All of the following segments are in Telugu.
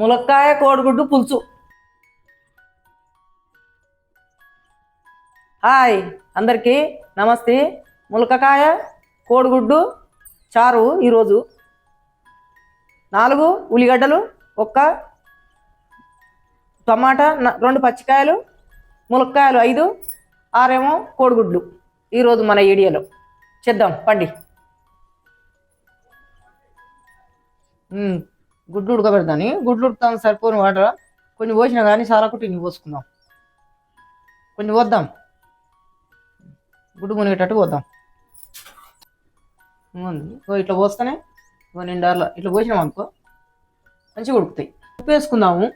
ములక్కాయ కోడిగుడ్డు పులుసు. హాయ్ అందరికీ నమస్తే. ములకకాయ కోడిగుడ్డు చారు ఈరోజు. నాలుగు ఉల్లిగడ్డలు ఒక్క టమాటా రెండు పచ్చికాయలు ములక్కాయలు ఐదు ఆరేమో కోడిగుడ్లు ఈరోజు మన ఏడియాలో చేద్దాం పండి. గుడ్లు ఉడకబెడతాను. గుడ్లు ఉడతాను సరిపోని వాటర్ కొన్ని పోసినా కానీ చాలా కుట్టి ఇన్ని పోసుకుందాం. కొన్ని పోద్దాం. గుడ్డు మునిగేటట్టు పోద్దాం. ఇగో ఇట్లా పోస్తేనే ఇగో నిండార్లో ఇట్లా పోసినాం అనుకో మంచిగా ఉడుకుతాయి. ఉప్పు వేసుకుందాము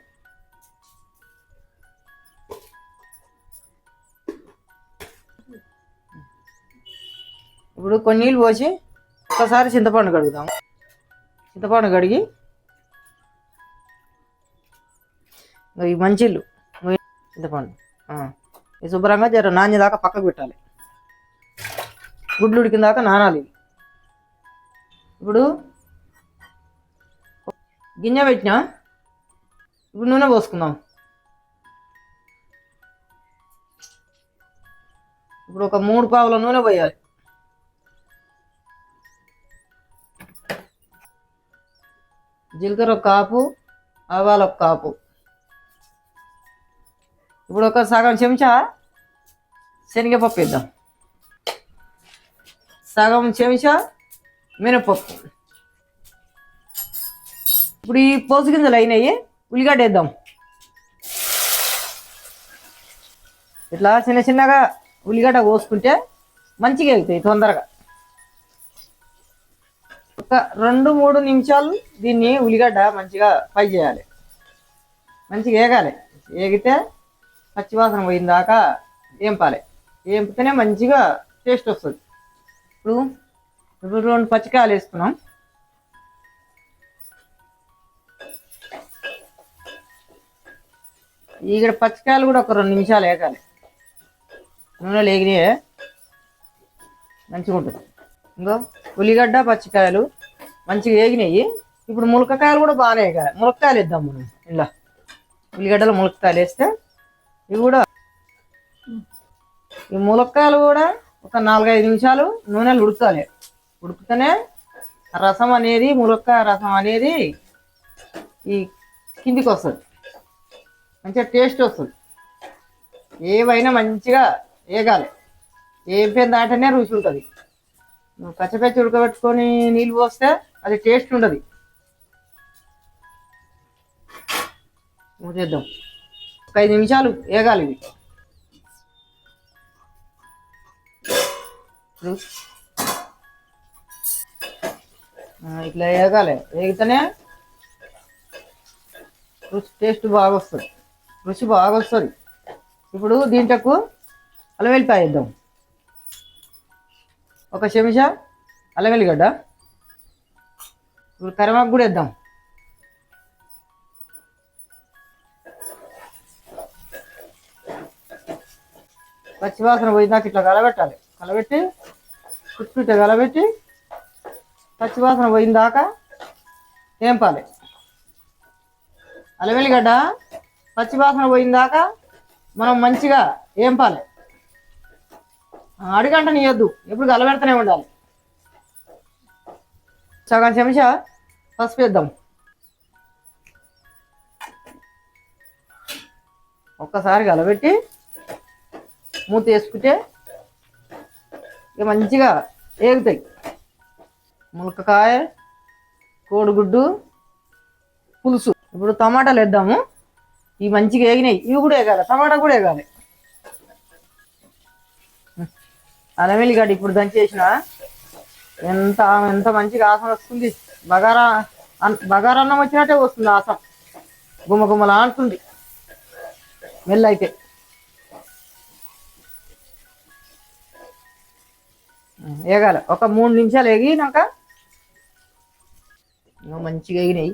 ఇప్పుడు కొన్ని నీళ్ళు పోసి ఒకసారి చింతపండు కడుగుదాం చింతపండు కడిగి ఈ మంచిళ్ళు ఈ చింతపండు ఇది శుభ్రంగా జర నాణ్య దాకా పక్కకు పెట్టాలి. గుడ్లు ఉడికిన దాకా నానాలి. ఇవి. ఇప్పుడు గిన్నె పెట్టినా? ఇప్పుడు నూనె పోసుకుందాం. ఇప్పుడు ఒక మూడు పావుల నూనె పోయాలి. జీలకర్ర ఒక కాపు ఆవాల ఒక కాపు. ఇప్పుడు ఒక సగం చెంచా శనగపప్పు వేద్దాం. సగం చెంచా మినపప్పు. ఇప్పుడు ఈ పోసు గింజలు అయినాయి ఉల్లిగడ్డ వేద్దాం. ఇట్లా చిన్న చిన్నగా ఉల్లిగడ్డ కోసుకుంటే మంచిగా వెళ్తాయి తొందరగా. ఒక రెండు మూడు నిమిషాలు దీన్ని ఉల్లిగడ్డ మంచిగా ఫ్రై చేయాలి. మంచిగా వేగాలి వేగితే పచ్చివాసన పోయిన దాకా వేంపాలి మంచిగా టేస్ట్ వస్తుంది. ఇప్పుడు ఇప్పుడు రెండు పచ్చికాయలు వేసుకున్నాం. ఇక్కడ పచ్చికాయలు కూడా ఒక రెండు నిమిషాలు వేగాలి. నూనెలు వేగినాయే మంచిగా ఉంటుంది. ఇంకో ఉల్లిగడ్డ పచ్చికాయలు మంచిగా వేగినాయి. ఇప్పుడు ములక్కాయలు కూడా బాగానే వేగాలి. ములక్కాయలు వేద్దాం మనం. ఇలా. ఉల్లిగడ్డలు ములక్కాయలు వేస్తే ఇవి కూడా. ఈ ములక్కాయలు కూడా ఒక నాలుగైదు నిమిషాలు నూనెలు ఉడకాలి ఉడికితేనే రసం అనేది ములక్కాయ రసం అనేది ఈ కిందికి వస్తుంది. మంచిగా టేస్ట్ వస్తుంది. ఏవైనా మంచిగా వేగాలి. వేపిన దాటనే రుచి ఉంటుంది. నువ్వు పచ్చపచ్చి ఉడకబెట్టుకొని నీళ్ళు పోస్తే అది టేస్ట్ ఉండదు. చేద్దాం. ఒక ఐదు నిమిషాలు వేగాలి ఇవి. ఇట్లా వేగాలి వేగితేనే రుచి టేస్ట్ బాగా వస్తుంది. రుచి బాగా వస్తుంది. ఇప్పుడు దీంట్లోకు అల్లం వేద్దాం. ఒక చెమిషా అల్లం వెల్లిగడ్డ ఇప్పుడు కరివేపాకు కూడా వేద్దాం. పచ్చివాసన పోయిందాక ఇట్లా కలబెట్టాలి. కలబెట్టి చుట్టూ ఇట్లా కలబెట్టి పచ్చివాసన పోయిందాక ఏంపాలి. అలవెల్లిగడ్డ పచ్చివాసన పోయిందాక మనం మంచిగా ఏంపాలి. అడిగంట నీయొద్దు ఎప్పుడు కలబెడతనే ఉండాలి. సగం చెంచా పసుపు వేద్దాం. ఒక్కసారి కలబెట్టి మూత వేసుకుంటే ఇక మంచిగా ఏగుతాయి. ములక్కాయ కోడిగుడ్డు పులుసు. ఇప్పుడు టమాటాలు వేద్దాము. ఇవి మంచిగా ఏగినాయి. ఇవి కూడా వేగాలి టమాటా కూడా వేగాలి అల్లం వెల్లిగడ్డ ఇప్పుడు దంచేసిన ఎంత ఎంత మంచిగా ఆసన వస్తుంది. బగారా అన్- బగారా అన్నం వచ్చినట్టే వస్తుంది ఆసం. గుమ్మ గుమ్మలా అంటుంది మెల్లైతే. వేగాలి ఒక మూడు నిమిషాలు వేగినాక మంచిగా వేగినాయి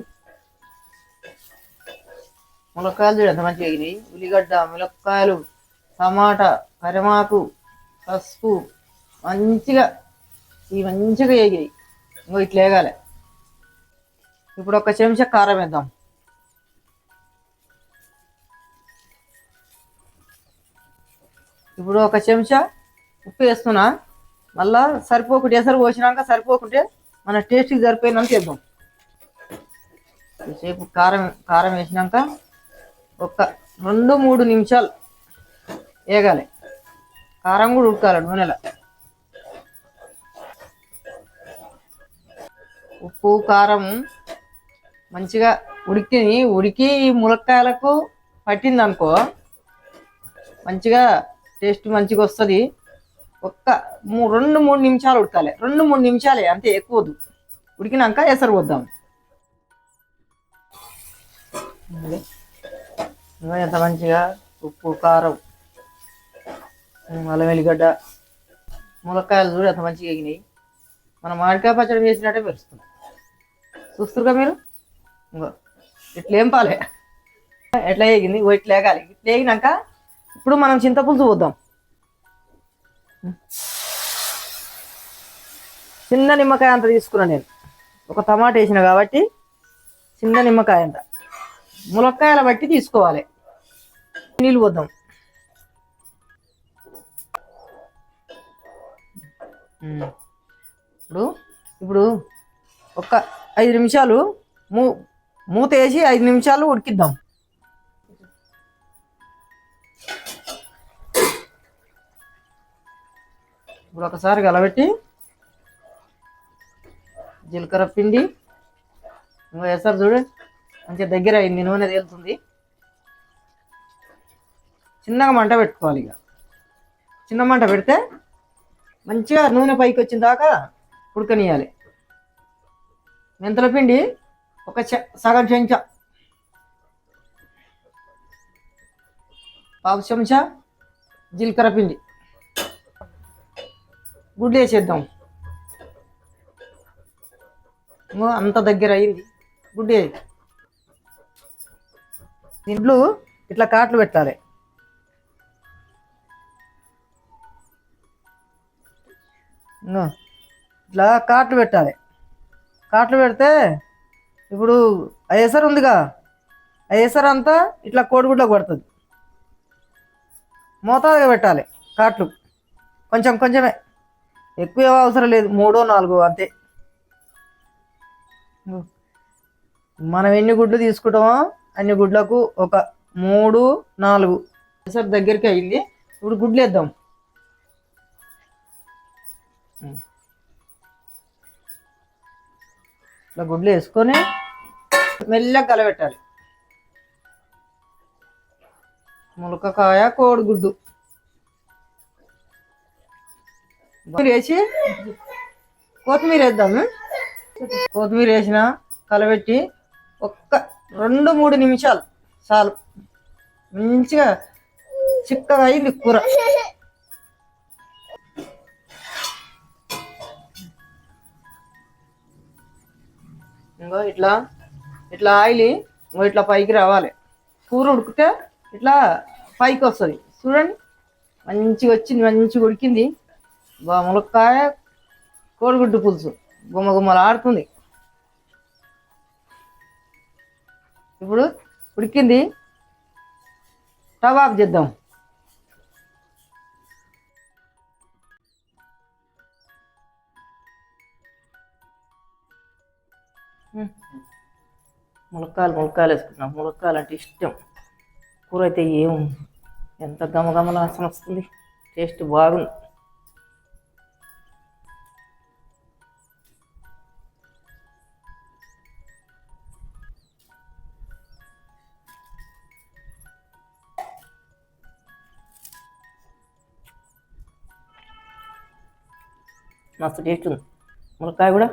ములక్కాయలు చూడంత మంచిగా వేగినాయి ఉల్లిగడ్డ ములక్కాయలు టమాటా కరిమాకు పసుపు మంచిగా ఇవి మంచిగా వేగినాయి ఇంకో ఇట్లా వేగాలి ఇప్పుడు ఒక చెంచా కారం వేద్దాం. ఇప్పుడు ఒక చెంచా ఉప్పు వేస్తున్నా. మళ్ళా సరిపోకుంటే ఎసరు పోసినాక సరిపోకుంటే మన టేస్ట్కి సరిపోయినంత వేద్దాం సేపు కారం కారం వేసినాక ఒక రెండు మూడు నిమిషాలు వేగాలి. కారం కూడా ఉడకాలి నూనెలో. ఉప్పు కారం మంచిగా ఉడికి ఉడికి ములక్కాయలకు పట్టింది అనుకో మంచిగా టేస్ట్ మంచిగా వస్తుంది. ఒక్క మూ- రెండు మూడు నిమిషాలు ఉడకాలి. రెండు మూడు నిమిషాలే అంతే ఎక్కువ వద్దు ఉడికినాక ఎసరు వద్దాం ఎంత మంచిగా ఉప్పు కారం ఉమ్, అల్లం వెల్లిగడ్డ ములక్కాయలు చూడు ఎంత మంచిగా ఎగినాయి. మనం మామిడికాయ పచ్చడి వేసినట్టే పెరుస్తుంది. చూస్తురుగా మీరు? ఇంకో ఇట్లా ఏం పాలే. ఎట్లా వేగింది ఇట్లా వేగాలి ఇట్లా వేగినాక ఇప్పుడు మనం చింతపులుసు పోద్దాం. చిన్న నిమ్మకాయ అంత తీసుకున్నా నేను. ఒక టమాటా వేసిన కాబట్టి చిన్న నిమ్మకాయ అంత. ములక్కాయల బట్టి తీసుకోవాలి. నీళ్ళు పోద్దాం. ఇప్పుడు ఇప్పుడు ఒక ఐదు నిమిషాలు మూ మూత వేసి ఐదు నిమిషాలు ఉడికిద్దాం. ఇప్పుడు ఒకసారి కలబెట్టి జీలకర్ర పిండి. ఇంకా వేస్తారు చూడు. మంచిగా దగ్గర అయింది నూనె తేలుతుంది. చిన్నగా మంట పెట్టుకోవాలి ఇక. చిన్న మంట పెడితే మంచిగా నూనె పైకి వచ్చిన దాకా ఉడకనియాలి. మెంతుల పిండి ఒక చె- సగం చెంచా. పావు చెంచా జీలకర్ర పిండి. గుడ్లు వేసేద్దాం. అంత దగ్గర అయింది. గుడ్డు వేయి. దీంట్లో ఇట్లా కాట్లు పెట్టాలి. ఇట్లా కాట్లు పెట్టాలి. కాట్లు పెడితే ఇప్పుడు ఆ ఎసరు ఉందిగా. ఆ ఎసరు అంతా ఇట్లా కోడిగుడ్లో కొడుతుంది మోతాదుగా పెట్టాలి కాట్లు. కొంచెం కొంచెమే. ఎక్కువ అవసరం లేదు మూడో నాలుగో అంతే. మనం ఎన్ని గుడ్లు తీసుకుంటామో అన్ని గుడ్లకు ఒక మూడు నాలుగు. సార్ దగ్గరికి అయింది. ఇప్పుడు గుడ్లు వేద్దాం. ఇట్లా గుడ్లు వేసుకొని మెల్లగా కలబెట్టాలి. ములకకాయ కోడిగుడ్డు. వేసి కొత్తిమీర వేద్దాము. కొత్తిమీర వేసిన కలబెట్టి ఒక్క రెండు మూడు నిమిషాలు చాలు. మంచిగా చిక్కగా అయింది కూర. ఇంకో ఇట్లా ఇట్లా ఆయిల్ ఇంకో ఇట్లా పైకి రావాలి. కూర ఉడికితే ఇట్లా పైకి వస్తుంది. చూడండి మంచిగా వచ్చింది మంచిగా ఉడికింది. ములక్కాయ కోడిగుడ్డు పులుసు. గుమ్మ గుమ్మలు ఆడుతుంది. ఇప్పుడు ఉడికింది. టవాబ్ చేద్దాం. ములక్కాయలు ములక్కాయలు వేసుకుంటున్నాం. ములక్కాయలు అంటే ఇష్టం. కూర అయితే ఏం. ఎంత గమగమల వస్తుంది. టేస్ట్ బాగుంది. మస్తు టేస్ట్ ఉంది. ములక్కాయ కూడా.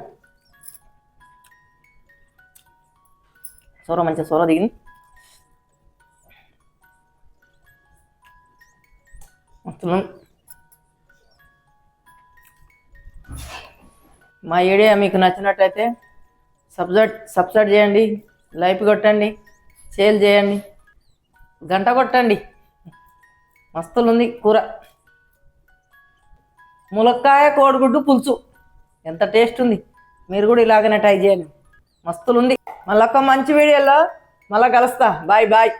సోర మంచిగా సోర దిగింది. వస్తున్నాం. మా ఏరియా మీకు నచ్చినట్లయితే సబ్జెక్ట్ సబ్స్క్రైబ్ చేయండి లైక్ కొట్టండి సేల్ చేయండి గంట కొట్టండి. మస్తులుంది కూర. ములక్కాయ కోడిగుడ్డు పులుసు. ఎంత టేస్ట్ ఉంది. మీరు కూడా ఇలాగనే ట్రై చేయండి. మస్తులుంది మళ్ళొక ఒక మంచి వీడియోలో మళ్ళీ కలుస్తా. Bye bye